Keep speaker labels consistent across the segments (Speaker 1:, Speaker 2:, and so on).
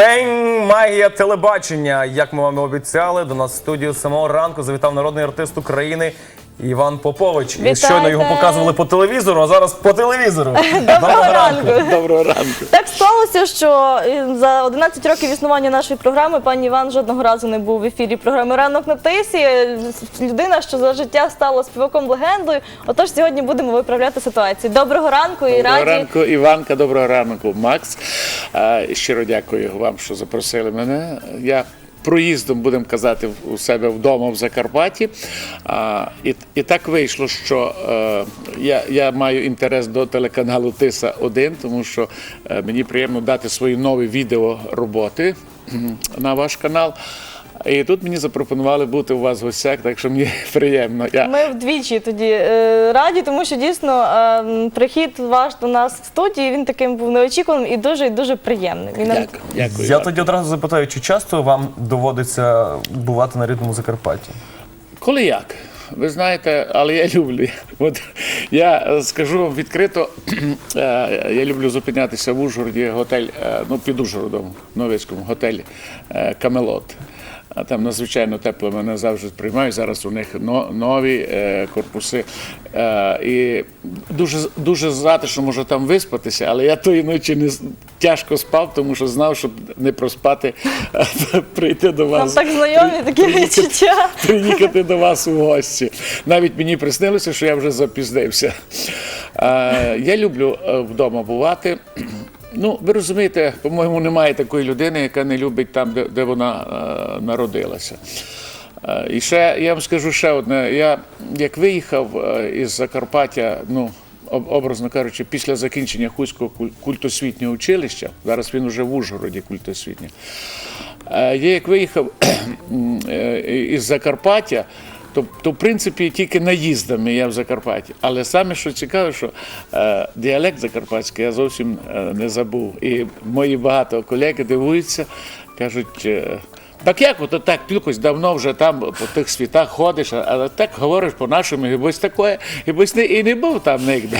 Speaker 1: Пень магія телебачення. Як ми вам і обіцяли, до нас в студію самого ранку завітав народний артист України Іван Попович.
Speaker 2: Вітайте!
Speaker 1: щойно його показували по телевізору, а зараз по телевізору.
Speaker 2: Доброго ранку.
Speaker 3: Доброго ранку.
Speaker 2: Так сталося, що е, за 11 років існування нашої програми пан Іван жодного разу не був в ефірі програми Ранок на тисі. Людина, що за життя стала співаком легендою. Отож, сьогодні будемо виправляти ситуацію. Доброго ранку і
Speaker 3: Доброго
Speaker 2: раді.
Speaker 3: ранку, Іванка. Доброго ранку, Макс. Щиро дякую вам, що запросили мене. Я проїздом будемо казати у себе вдома в Закарпатті. А, і, і так вийшло, що е, я, я маю інтерес до телеканалу Тиса 1 тому що е, мені приємно дати свої нові відео роботи на ваш канал. І тут мені запропонували бути у вас в гостях, так що мені приємно. Я,
Speaker 2: Ми вдвічі тоді е, раді, тому що дійсно е, прихід ваш до нас в студії він таким був неочікуваним і дуже і дуже приємним. І нам
Speaker 3: Дякую, дякую.
Speaker 1: Я тоді одразу запитаю, чи часто вам доводиться бувати на рідному Закарпатті?
Speaker 3: Коли як? Ви знаєте, але я люблю. От я скажу вам відкрито, е, я люблю зупинятися в Ужгороді, готель, е, ну під Ужгородом, в Новицькому готелі е, Камелот. А там надзвичайно тепло мене завжди приймають. Зараз у них но- нові е, корпуси. Е, і дуже, дуже затишно може там виспатися, але я тої ночі не тяжко спав, тому що знав, щоб не проспати, прийти до вас.
Speaker 2: нам так знайомі такі відчуття.
Speaker 3: приїхати до вас у гості. Навіть мені приснилося, що я вже запізнився. Е, Я люблю вдома бувати. Ну, ви розумієте, по-моєму, немає такої людини, яка не любить там, де, де вона е, народилася. Е, І ще я вам скажу ще одне. Я як виїхав е, із Закарпаття, ну об- образно кажучи, після закінчення Хуського куль- культосвітнього училища, зараз він уже в Ужгороді культосвітнє. Е, Я як виїхав е, із Закарпаття, то, то в принципі тільки наїздами я в Закарпатті. Але саме що цікаве, що е, діалект закарпатський я зовсім е, не забув. І мої багато колеги дивуються, кажуть. е, так як ото так якось давно вже там по тих світах ходиш, але так говориш по-нашому, гибось таке, гибось не, і не був там нігде.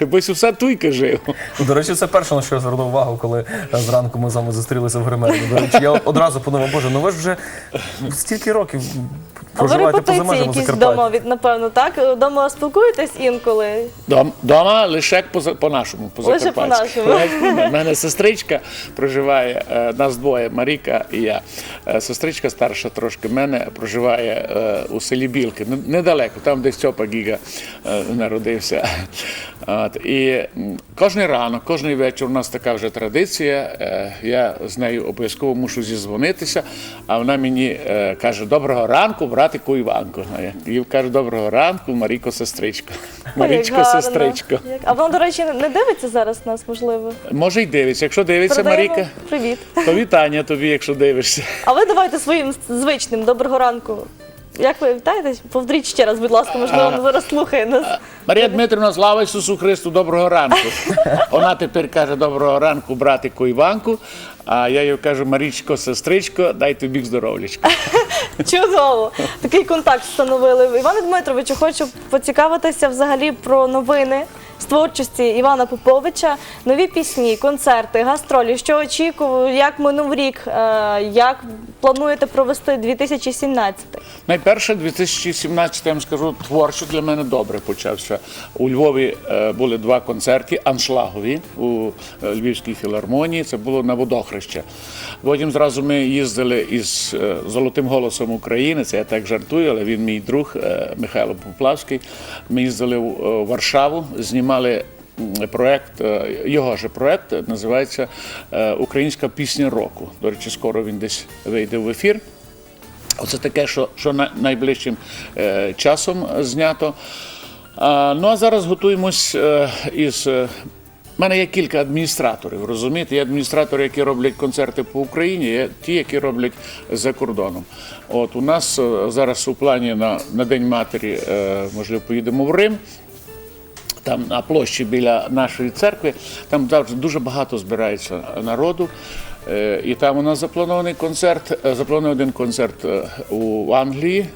Speaker 3: Гибось у Сатуйка жив.
Speaker 1: Ну, До речі, це перше, на що я звернув увагу, коли е, зранку ми з вами зустрілися в гримері. До речі, я одразу подумав, боже, ну ви ж вже стільки років
Speaker 2: А ви
Speaker 1: проживаєте поза межами
Speaker 2: якісь вдома, від, напевно, так? Дома спілкуєтесь інколи?
Speaker 3: Дом, дома лише по, за- по-нашому, по
Speaker 2: Лише по-нашому.
Speaker 3: У мене сестричка проживає, е, нас двоє, Маріка і я. Сестричка старша трошки мене проживає е, у селі Білки, недалеко, там десь Стьопа Гіга е, народився. От, і кожен ранок, кожен вечір у нас така вже традиція. е, Я з нею обов'язково мушу зізвонитися, а вона мені каже: Доброго ранку, братику Іванку. Їй кажу, доброго ранку, Маріко, сестричко. Марічко, сестричко.
Speaker 2: А вона, до речі, не дивиться зараз нас, можливо?
Speaker 3: Може, й дивиться. Якщо дивиться
Speaker 2: Передаємо
Speaker 3: Маріка,
Speaker 2: Привіт.
Speaker 3: то вітання тобі, якщо дивишся.
Speaker 2: А ви давайте своїм звичним доброго ранку. Як ви вітаєтесь? Повторіть ще раз, будь ласка, можливо, вона зараз слухає нас.
Speaker 3: Марія Дмитрівна, слава Ісусу Христу, доброго ранку. Вона тепер каже доброго ранку, братику Іванку. А я їй кажу, Марічко, сестричко, дай тобі здоров'ячка.
Speaker 2: Чудово! Такий контакт встановили. Іване Дмитровичу, хочу поцікавитися взагалі про новини з творчості Івана Поповича. Нові пісні, концерти, гастролі. Що очікую, як минув рік, е, як плануєте провести 2017?
Speaker 3: Найперше, 2017, я вам скажу, творчо для мене добре почався. У Львові е, були два концерти аншлагові у е, Львівській філармонії. Це було на водохреще. Потім зразу ми їздили із Золотим голосом України. Це я так жартую, але він мій друг Михайло Поплавський. Ми їздили в Варшаву, знімали. М, Проект, е, його же проект називається е, Українська пісня року. До речі, скоро він десь вийде в ефір. Оце таке, що, що найближчим е, часом знято. Ну а зараз готуємось із. в мене є кілька адміністраторів, розумієте? Є адміністратори, які роблять концерти по Україні, є ті, які роблять за кордоном. От у нас зараз у плані на, на День матері, можливо, поїдемо в Рим там на площі біля нашої церкви, там завжди дуже багато збирається народу. Е, І там у нас запланований концерт, е, запланований один концерт е, у Англії.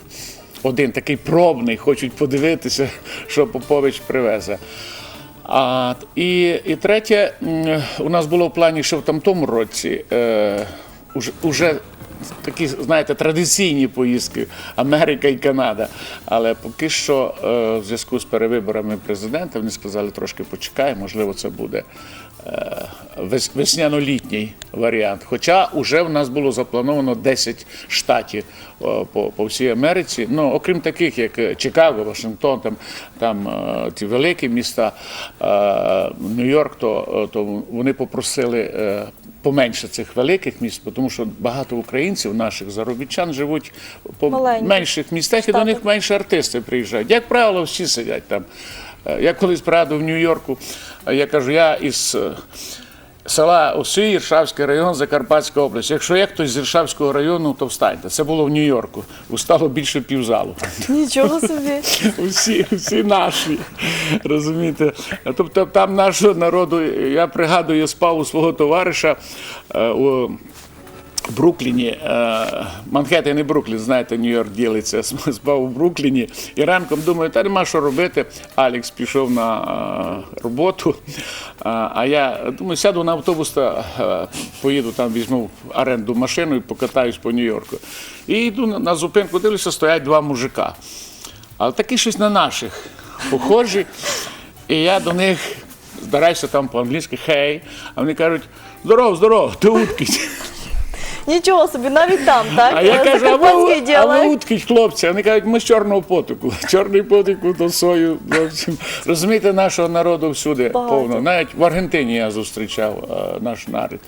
Speaker 3: Один такий пробний, хочуть подивитися, що Попович привезе. А, і, і третє, у нас було в плані, що в тому році е, уже такі, знаєте, традиційні поїздки Америка і Канада. Але поки що, е, в зв'язку з перевиборами президента, вони сказали, трошки почекай, можливо, це буде е, весняно-літній варіант. Хоча вже в нас було заплановано 10 штатів по, по всій Америці. Ну, окрім таких, як е, Чикаго, Вашингтон, там, там е, ті великі міста, е, Нью-Йорк, то, е, то вони попросили. Поменше цих великих міст, тому що багато українців, наших заробітчан, живуть по
Speaker 2: Маленьких
Speaker 3: менших містах, і до них менше артисти приїжджають. Як правило, всі сидять там. Е, Я колись пригадував в Нью-Йорку, е, я кажу, я із е, села Оси, Іршавський район, Закарпатська область. Якщо є хтось з Іршавського району, то встаньте. Це було в Нью-Йорку. Устало більше півзалу.
Speaker 2: Нічого собі.
Speaker 3: Усі, всі наші. Розумієте? Тобто там нашого народу, я пригадую, я спав у свого товариша е, у Брукліні, Манхеттен і Бруклін, знаєте, Нью-Йорк ділиться. Спав у Брукліні. І ранком думаю, та нема що робити. Алекс пішов на е, роботу. А я думаю, сяду на автобус та е, поїду там, візьму в оренду машину і покатаюсь по Нью-Йорку. І йду на, зупинку, дивлюся, стоять два мужика. Але такі щось на наших похожі. І я до них збираюся там по-англійськи хей, а вони кажуть: здоров, здоров, ти уткіть.
Speaker 2: Нічого собі, навіть там, так?
Speaker 3: А я кажу, а
Speaker 2: закарпатський
Speaker 3: ви, а ви
Speaker 2: діалект.
Speaker 3: хлопці. Вони кажуть, ми з чорного потоку. Чорний потоку до сою. зовсім. Розумієте, нашого народу всюди
Speaker 2: Багато.
Speaker 3: повно. Навіть в Аргентині я зустрічав е, наш народ.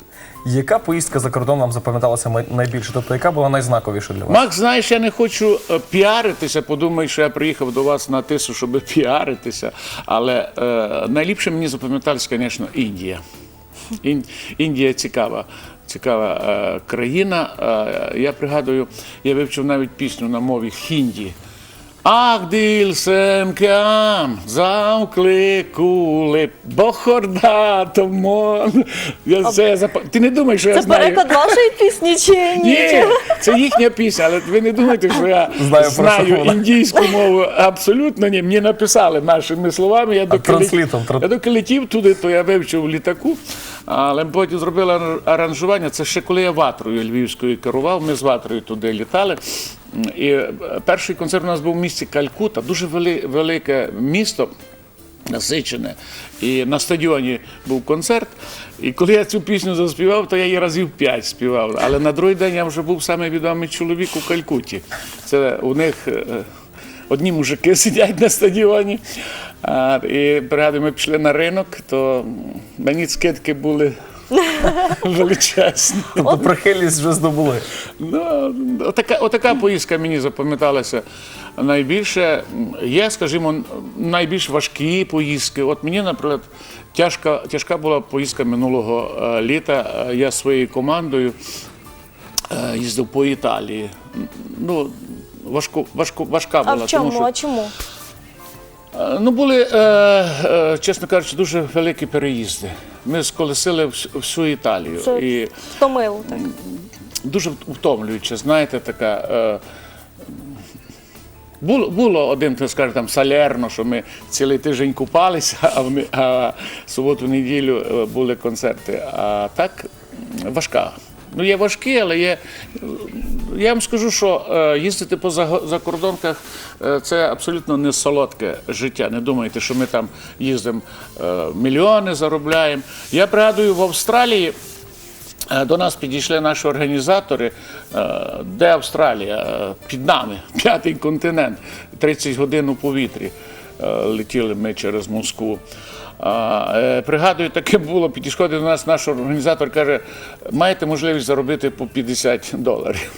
Speaker 1: Яка поїздка за кордон вам запам'яталася май- найбільше? Тобто, яка була найзнаковіша для вас?
Speaker 3: Макс, знаєш, я не хочу е, піаритися. Подумай, що я приїхав до вас на тису, щоб піаритися. Але е, найліпше мені запам'яталась, звісно, Індія. Ін, Індія цікава. Цікава е, країна. Е, я пригадую, я вивчив навіть пісню на мові хінді. Ах, дильсем кям, завкликули, бохорда томон. Я, це, я запа- Ти не думаєш, що я
Speaker 2: Це
Speaker 3: знаю.
Speaker 2: переклад вашої пісні чи ні?
Speaker 3: Ні, це їхня пісня, але ви не думайте, що я
Speaker 1: Знаю,
Speaker 3: знаю, індійську мову. Абсолютно ні. Мені написали нашими словами. Я доки, лет- я доки летів туди, то я вивчив в літаку, але потім зробили аранжування. Це ще коли я ватрою львівською керував. Ми з ватрою туди літали. І перший концерт у нас був в місті Калькута, дуже вели- велике місто насичене. І на стадіоні був концерт. І коли я цю пісню заспівав, то я її разів п'ять співав. Але на другий день я вже був самий відомий чоловік у Калькутті. Це у них. е, Одні мужики сидять на стадіоні. А, і пригадую, ми пішли на ринок, то мені скидки були величезні.
Speaker 1: Тобто прихильність вже здобули.
Speaker 3: Ну, отака, отака поїздка мені запам'яталася найбільше. Є, скажімо, найбільш важкі поїздки. От мені, наприклад, тяжка, тяжка була поїздка минулого е, літа. Е, Я зі своєю командою е, їздив по Італії. Ну, важко, важко, важка
Speaker 2: А
Speaker 3: була.
Speaker 2: в чому?
Speaker 3: Тому, що,
Speaker 2: А чому?
Speaker 3: Е, Ну, були, е, е, чесно кажучи, дуже великі переїзди. Ми сколесили всю, Італію.
Speaker 2: Це
Speaker 3: І
Speaker 2: втомило так.
Speaker 3: дуже втомлююче, знаєте, така. Було, було один, хто скаже, там Салерно, що ми цілий тиждень купалися, а в, а суботу-неділю були концерти. А так важка. Ну, є важкі, але є. Я вам скажу, що е, їздити по закордонках е, це абсолютно не солодке життя. Не думайте, що ми там їздимо е, мільйони, заробляємо. Я пригадую в Австралії. До нас підійшли наші організатори. Де Австралія? Під нами, п'ятий континент, 30 годин у повітрі. Е, Летіли ми через Москву. А, е, Пригадую, таке було. підійшли до нас наш організатор каже: маєте можливість заробити по 50 доларів.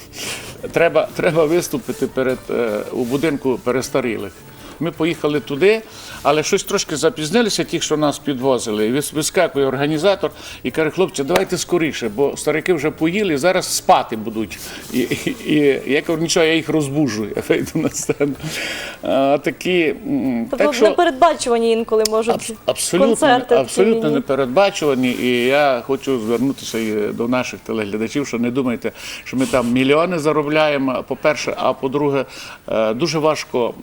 Speaker 3: Треба, треба виступити перед, е, у будинку перестарілих. Ми поїхали туди, але щось трошки запізнилися, ті, що нас підвозили. І вискакує організатор і каже, хлопці, давайте скоріше, бо старики вже поїли, зараз спати будуть. І, і, і я кажу, нічого, я їх розбужу, я вийду на сцену. А, такі,
Speaker 2: Тобто
Speaker 3: так що,
Speaker 2: непередбачувані інколи можуть
Speaker 3: Абс- Абсолютно,
Speaker 2: концерти.
Speaker 3: абсолютно непередбачувані. І я хочу звернутися і до наших телеглядачів, що не думайте, що ми там мільйони заробляємо. По-перше, а по-друге, е, дуже важко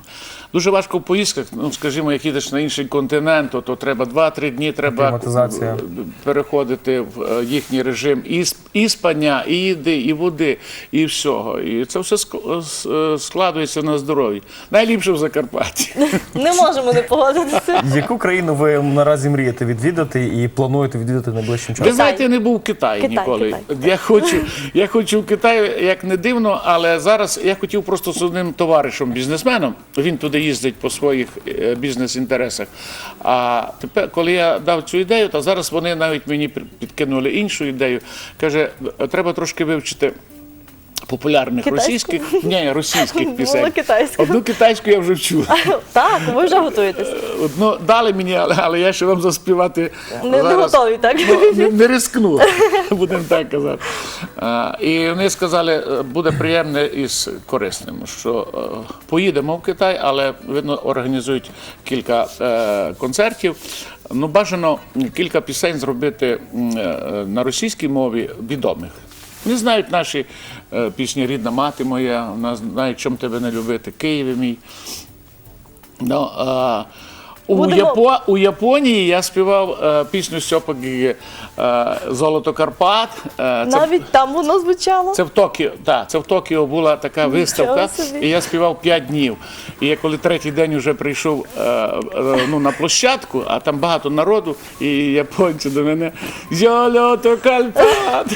Speaker 3: м, Дуже важко в поїздках, ну скажімо, як їдеш на інший континент, то, то треба 2-3 дні, треба е, переходити в е, їхній режим і, і спання, і їди, і води, і всього. І це все ск- е, складується на здоров'ї. Найліпше в Закарпатті.
Speaker 2: Не можемо не погодитися.
Speaker 1: Яку країну ви наразі мрієте відвідати і плануєте відвідати найближчим
Speaker 3: Ви
Speaker 1: часом?
Speaker 3: знаєте, я не був в Китаї
Speaker 2: Китай,
Speaker 3: ніколи.
Speaker 2: Китай.
Speaker 3: Я хочу, я хочу в Китай, як не дивно, але зараз я хотів просто з одним товаришем, бізнесменом. Він туди їздить по своїх е, бізнес-інтересах. А тепер, коли я дав цю ідею, то зараз вони навіть мені підкинули іншу ідею. Каже, треба трошки вивчити. Популярних
Speaker 2: Китайську?
Speaker 3: російських, ні, російських пісень.
Speaker 2: Була китайська.
Speaker 3: Одну китайську я вже вчу.
Speaker 2: Так, ви вже готуєтесь.
Speaker 3: Одну дали мені, але, я ще вам заспівати.
Speaker 2: Не, не готові, так?
Speaker 3: Ну, не, не рискну, будемо так казати. А, і вони сказали, е, буде приємне і з корисним, що е, поїдемо в Китай, але видно, організують кілька е, концертів. Ну, бажано кілька пісень зробити е, на російській мові відомих. Не знають наші е, пісні Рідна мати моя, вона знає, чом тебе не любити, Києві мій. Ну, а, у,
Speaker 2: Будемо-
Speaker 3: Япо... у Японії я співав е, пісню Сьопа е, Золото Карпат. Е, це,
Speaker 2: Навіть там воно звучало.
Speaker 3: це в Токіо. Да, це в Токіо була така виставка,
Speaker 2: собі.
Speaker 3: і я співав 5 днів. І я коли третій день вже прийшов е, е, ну, на площадку, а там багато народу, і японці до мене Золото Карпат.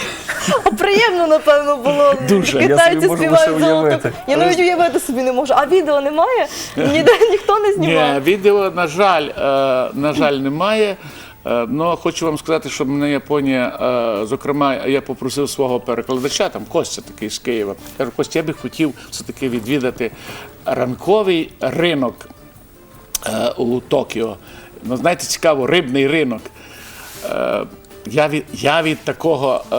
Speaker 2: А приємно, напевно, було.
Speaker 3: Дуже. Я
Speaker 2: Китайці
Speaker 1: можу
Speaker 2: співають
Speaker 1: лише
Speaker 2: золото.
Speaker 1: уявити.
Speaker 2: Я навіть уявити собі не можу. А відео немає? Ніде ніхто не
Speaker 3: Ні,
Speaker 2: знімав.
Speaker 3: відео, на жаль, е, на жаль, немає. Ну, хочу вам сказати, що мене Японія, е, зокрема, я попросив свого перекладача, там Костя такий з Києва. Кажу, Костя, я би хотів все-таки відвідати ранковий ринок у Токіо. Ну, знаєте, цікаво, рибний ринок. Я від, я від такого е,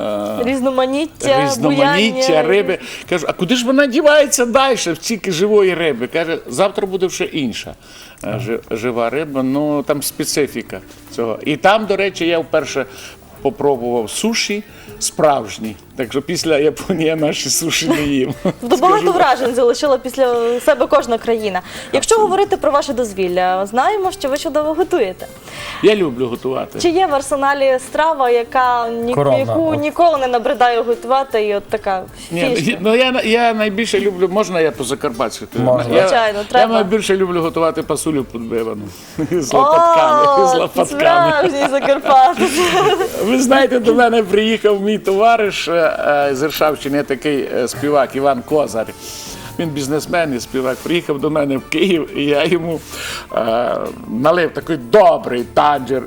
Speaker 3: е,
Speaker 2: Різноманіття,
Speaker 3: різноманіття
Speaker 2: буяння.
Speaker 3: риби. Кажу, а куди ж вона дівається далі, в тільки живої риби? Каже, завтра буде вже інша е, жива риба. Ну там специфіка цього. І там, до речі, я вперше попробував суші справжні. Так що після Японії наші суші не їм.
Speaker 2: Тобто багато вражень залишила після себе кожна країна. Якщо говорити про ваше дозвілля, знаємо, що ви чудово готуєте.
Speaker 3: Я люблю готувати.
Speaker 2: Чи є в арсеналі страва, яка ні,
Speaker 1: Коронна,
Speaker 2: яку ніколи не набридає готувати, і от така
Speaker 3: Ні,
Speaker 2: фішка?
Speaker 3: ну я, я найбільше люблю, можна я по закарпатськи?
Speaker 1: Можна.
Speaker 3: Я,
Speaker 2: Звичайно,
Speaker 3: я
Speaker 2: треба.
Speaker 3: найбільше люблю готувати пасулю підбивану з лопатками. З
Speaker 2: О,
Speaker 3: лопатками.
Speaker 2: справжній Закарпатець.
Speaker 3: Ви знаєте, до мене приїхав мій товариш е, з Іршавщини, такий е, співак Іван Козар. Він бізнесмен і співак. Приїхав до мене в Київ, і я йому е, налив такий добрий танджер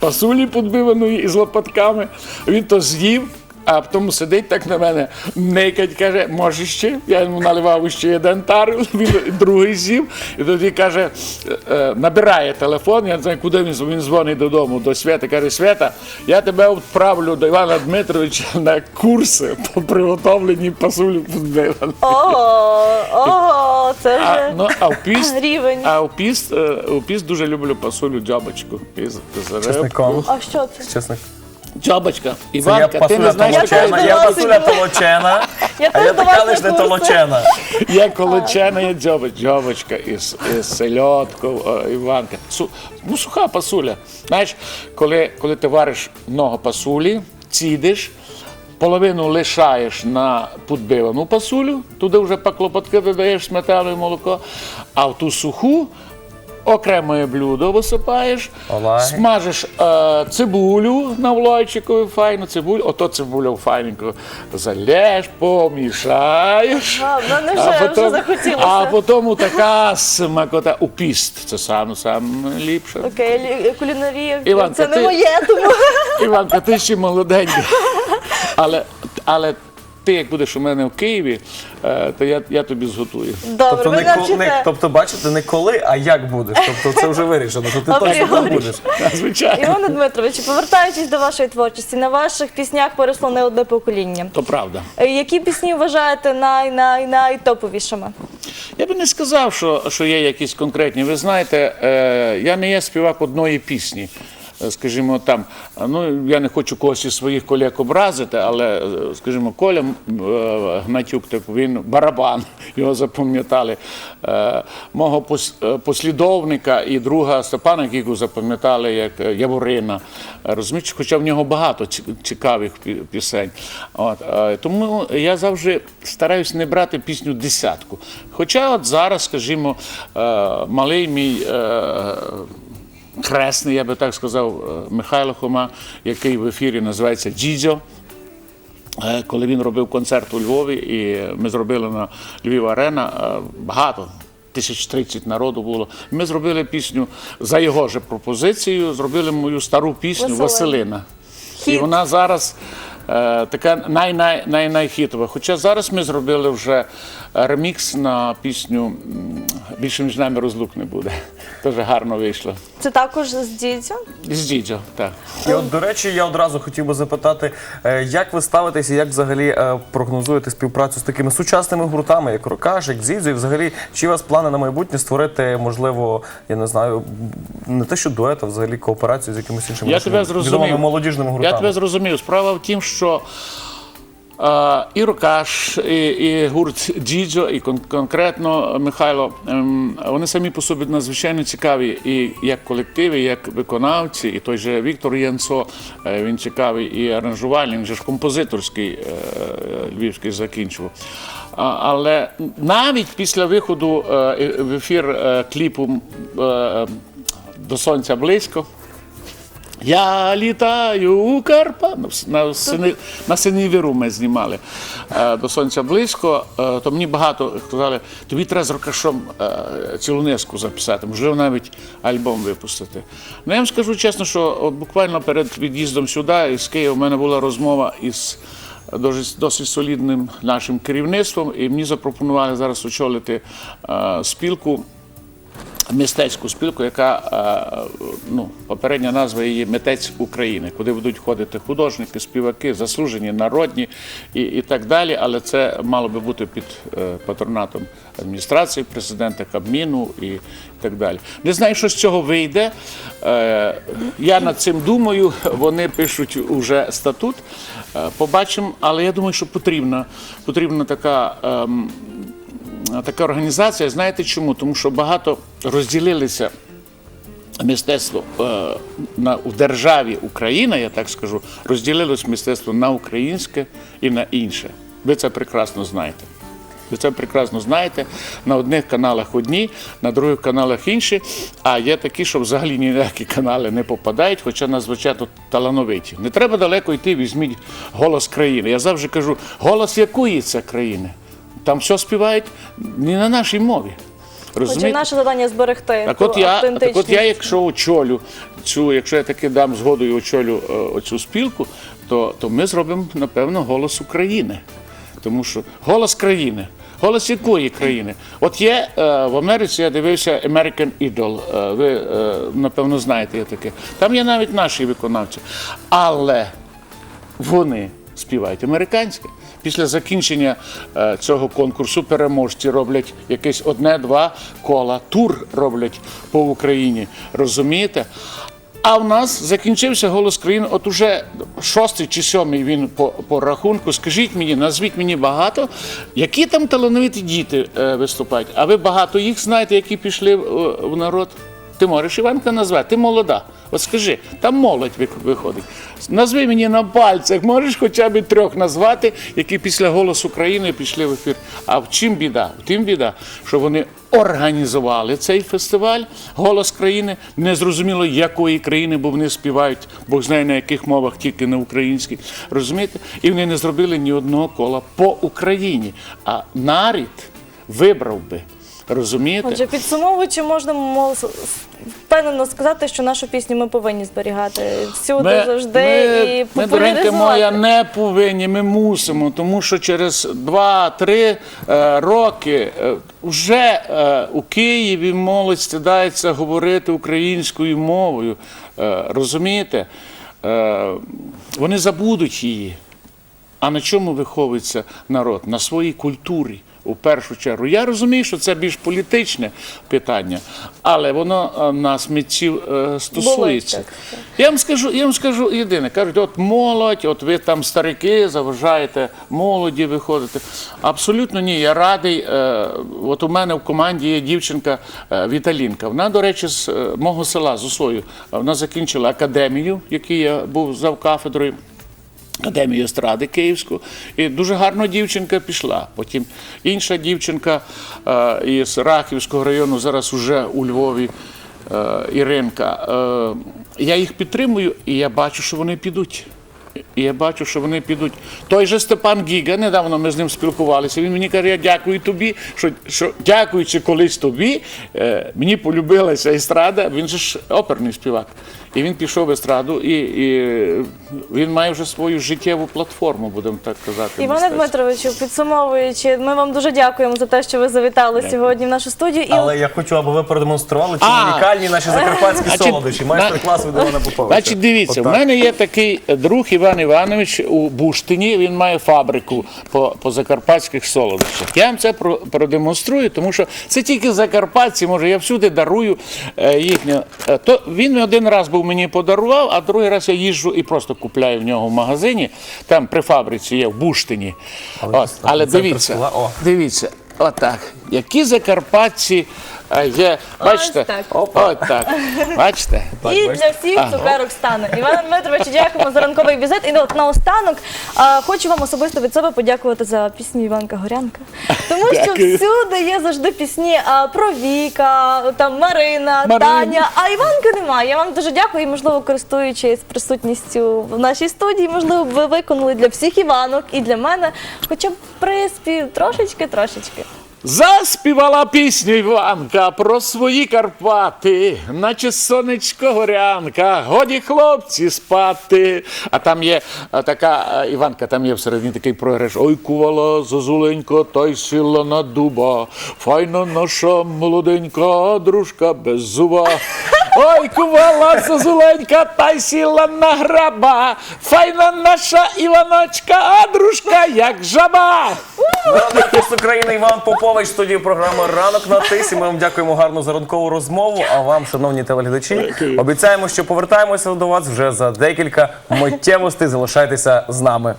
Speaker 3: пасулі підбиваної із лопатками. Він то з'їв. А потім сидить так на мене, никать, каже, може ще? Я йому наливав ще один тару, він другий з'їв. І тоді каже, е, е, набирає телефон, я не знаю, куди він, дзвонить. він дзвонить додому, до Свята. Каже, Свята, я тебе відправлю до Івана Дмитровича на курси по приготовленні пасулі.
Speaker 2: Ого, ого, це
Speaker 3: А, ну, а в піст,
Speaker 2: рівень.
Speaker 3: а в піст, е, у піст дуже люблю пасулю дзьобочку. Із, з риб.
Speaker 1: Чесником.
Speaker 2: А що це?
Speaker 1: Чесник.
Speaker 3: Дзьобочка.
Speaker 1: Це
Speaker 3: Іванка, ти
Speaker 1: пасуля
Speaker 3: не знаєш,
Speaker 2: Я
Speaker 1: толочена,
Speaker 3: яка
Speaker 1: пасуля толочена,
Speaker 2: Я
Speaker 1: а
Speaker 2: теж до
Speaker 1: така лиш не
Speaker 2: на
Speaker 1: толочена.
Speaker 3: Є колочена, є дзьобочка із, із сельодку, Іванка. Су, ну, суха пасуля. Знаєш, коли, коли ти вариш много пасулі, цідиш, половину лишаєш на підбивану пасулю, туди вже по клопотки додаєш сметану і молоко, а в ту суху окреме блюдо висипаєш,
Speaker 1: Олаги.
Speaker 3: смажеш е, цибулю на влойчику, файну цибулю, ото цибулю файненько залєш, помішаєш.
Speaker 2: А, в мене вже- вже захотілося.
Speaker 3: А потім така смакота у піст. Це саме саме ліпше.
Speaker 2: Окей, лі- кулінарія.
Speaker 3: Іванка,
Speaker 2: це не
Speaker 3: ти-
Speaker 2: моє, тому
Speaker 3: Іванка, ти ще молоденька. Але, але ти, як будеш у мене в Києві, е, то я, я тобі зготую.
Speaker 2: добре,
Speaker 1: Тобто,
Speaker 2: ви
Speaker 1: не, ко-
Speaker 2: навчите.
Speaker 1: не, тобто, бачите, не коли, а як будеш. Тобто це вже вирішено, то ти точно там будеш.
Speaker 3: Звичайно.
Speaker 2: Іване Дмитровичу, повертаючись до вашої творчості, на ваших піснях перейшло не одне покоління.
Speaker 3: То правда.
Speaker 2: Е, Які пісні вважаєте най най найтоповішими?
Speaker 3: Я би не сказав, що, що є якісь конкретні. Ви знаєте, е, я не є співак одної пісні. Е, скажімо, там, ну я не хочу когось із своїх колег образити, але, е, скажімо, Коля е, Гнатюк, так він барабан, його запам'ятали. Мого послідовника і друга Степана Гігу запам'ятали як Яворина. Е, Розумієш, хоча в нього багато цікавих пісень. От, тому я завжди стараюсь не брати пісню десятку. Хоча от зараз, скажімо, малий мій. Кресний, я би так сказав, е, Михайло Хома, який в ефірі називається Дідзьо. Е, Коли він робив концерт у Львові, і ми зробили на Львів Арена е, багато. Тисяч тридцять народу було. Ми зробили пісню за його же пропозицією, зробили мою стару пісню
Speaker 2: Василина.
Speaker 3: Василина. І вона зараз е, така най-най, най-найхітова. Хоча зараз ми зробили вже ремікс на пісню Більше між нами розлук не буде. Дуже гарно вийшло.
Speaker 2: Це також з дідзю.
Speaker 3: З дідзьо, так.
Speaker 1: І от, до речі, я одразу хотів би запитати, е, як ви ставитеся, як взагалі е, прогнозуєте співпрацю з такими сучасними гуртами, як Рокаш, як Зідзю, і взагалі, чи у вас плани на майбутнє створити, можливо, я не знаю, не те, що дует, а взагалі кооперацію з якимись іншими
Speaker 3: Я тебе зрозумів.
Speaker 1: відомими молодіжними гуртами?
Speaker 3: Я тебе зрозумів. Справа в тім, що і Рокаш, і, і гурт Діджо, і кон- конкретно Михайло, ем, вони самі по собі надзвичайно цікаві і як колективи, і як виконавці, і той же Віктор Янцо, е, він цікавий і аранжувальник, він же ж композиторський е, львівський закінчував. Але навіть після виходу е, в ефір е, кліпу е, до сонця близько. Я літаю у Карпа. На, сини, на Синівіру ми знімали е, до сонця близько. Е, то мені багато сказали, тобі треба з Рокашом е, цілу низку записати, можливо, навіть альбом випустити. Ну я вам скажу чесно, що от буквально перед від'їздом сюди із Києва в мене була розмова із досить, солідним нашим керівництвом, і мені запропонували зараз очолити спілку мистецьку спілку, яка е, ну, попередня назва її Митець України, куди будуть входити художники, співаки, заслужені, народні і, і так далі. Але це мало би бути під е, патронатом адміністрації, президента Кабміну і так далі. Не знаю, що з цього вийде. Е, Я над цим думаю. Вони пишуть уже статут. Побачимо, але я думаю, що потрібна, потрібна така. Така організація. Знаєте чому? Тому що багато розділилися мистецтво е, на, у державі Україна, я так скажу, розділилось мистецтво на українське і на інше. Ви це прекрасно знаєте. Ви це прекрасно знаєте. На одних каналах одні, на других каналах інші. А є такі, що взагалі ні на які канали не попадають, хоча надзвичайно талановиті. Не треба далеко йти, візьміть голос країни. Я завжди кажу, голос якої це країни? Там все співають не на нашій мові.
Speaker 2: Отже,
Speaker 3: Розумієте?
Speaker 2: наше завдання зберегти
Speaker 3: Так от, я, так от я, якщо очолю цю, якщо я таки дам згоду і очолю е, оцю спілку, то, то ми зробимо, напевно, голос України. Тому що голос країни. Голос якої країни? От є е, в Америці, я дивився American Idol. Е, ви, напевно, знаєте є таке. Там є навіть наші виконавці. Але вони співають американське. Після закінчення е, цього конкурсу переможці роблять якесь одне-два кола, тур роблять по Україні. Розумієте? А в нас закінчився голос країни. От уже шостий чи сьомий він по, по рахунку. Скажіть мені, назвіть мені багато, які там талановиті діти е, виступають. А ви багато їх знаєте, які пішли в, в народ? Ти можеш Іванка назвати, ти молода. От скажи, там молодь виходить. Назви мені на пальцях, можеш хоча б трьох назвати, які після голосу країни пішли в ефір. А в чим біда? В тим біда, що вони організували цей фестиваль Голос країни, незрозуміло якої країни, бо вони співають, Бог знає на яких мовах, тільки на українській. Розумієте? І вони не зробили ні одного кола по Україні. А нарід вибрав би. Розумієте?
Speaker 2: Отже, підсумовуючи, можна впевнено сказати, що нашу пісню ми повинні зберігати всюди, завжди і
Speaker 3: ми, ми, дорогенька моя, не повинні, ми мусимо, тому що через 2-3 е, роки е, вже е, у Києві молодь стидається говорити українською мовою. Е, розумієте? Е, вони забудуть її. А на чому виховується народ? На своїй культурі. У першу чергу. Я розумію, що це більш політичне питання, але воно е, нас митців е, стосується.
Speaker 2: так,
Speaker 3: Я вам скажу, я вам скажу єдине, кажуть, от молодь, от ви там старики заважаєте молоді виходити. Абсолютно ні. Я радий. Е, от у мене в команді є дівчинка Віталінка. Вона, до речі, з мого села з Усою. Вона закінчила академію, в якій я був завкафедрою. Академію естради Київську, і дуже гарно дівчинка пішла. Потім інша дівчинка е, із Рахівського району, зараз уже у Львові, е, Іринка. Е, я їх підтримую, і я бачу, що вони підуть. І я бачу, що вони підуть. Той же Степан Гіга, недавно ми з ним спілкувалися. Він мені каже, я дякую тобі, що, що дякуючи колись тобі, е, мені полюбилася естрада. Він же ж оперний співак. І він пішов в естраду, і, і він має вже свою життєву платформу, будемо так казати.
Speaker 2: Іване. Дмитровичу, підсумовуючи, ми вам дуже дякуємо за те, що ви завітали сьогодні в нашу студію. І
Speaker 1: Але я хочу, аби ви продемонстрували ці
Speaker 3: А.
Speaker 1: унікальні наші закарпатські
Speaker 3: Значить,
Speaker 1: солодощі. Майстер-клас від Івана Поповича.
Speaker 3: Значить, дивіться, в
Speaker 1: Отак.
Speaker 3: мене є такий друг Іван Іванович у Буштині. Він має фабрику по, по закарпатських солодощах. Я вам це продемонструю, тому що це тільки закарпатці. Може, я всюди дарую е, їхнє. Е, то він один раз був мені подарував, а другий раз я їжджу і просто купляю в нього в магазині. Там при фабриці є в Буштині.
Speaker 1: Але
Speaker 3: От, але дивіться, дивіться, отак. Які закарпатці е, є. Бачите?
Speaker 2: так.
Speaker 3: От так. Бачите?
Speaker 2: І для всіх цукерок стане. Івана Дмитровичу, дякуємо за ранковий візит. І от наостанок а, хочу вам особисто від себе подякувати за пісню Іванка Горянка. Тому що
Speaker 3: Дякую.
Speaker 2: всюди є завжди пісні а, про Віка, там Марина,
Speaker 3: Марина.
Speaker 2: Таня. А Іванки немає. Я вам дуже дякую. І, можливо, користуючись присутністю в нашій студії, можливо, ви виконали для всіх Іванок і для мене хоча б приспів трошечки, трошечки.
Speaker 3: Заспівала пісню Іванка про свої Карпати, наче сонечко горянка, годі хлопці спати. А там є така Іванка, там є всередині такий програш. Ой, кувала зозуленько, та й сіла на дуба. Файна наша молоденька дружка без зуба. Ой, кувала зозуленька, та й сіла на граба. Файна наша Іваночка, а дружка як жаба.
Speaker 1: Народний артист України Іван Попович, студії програми Ранок на тисі. Ми вам дякуємо гарно за ранкову розмову. А вам, шановні телеглядачі, обіцяємо, що повертаємося до вас вже за декілька миттєвостей. Залишайтеся з нами.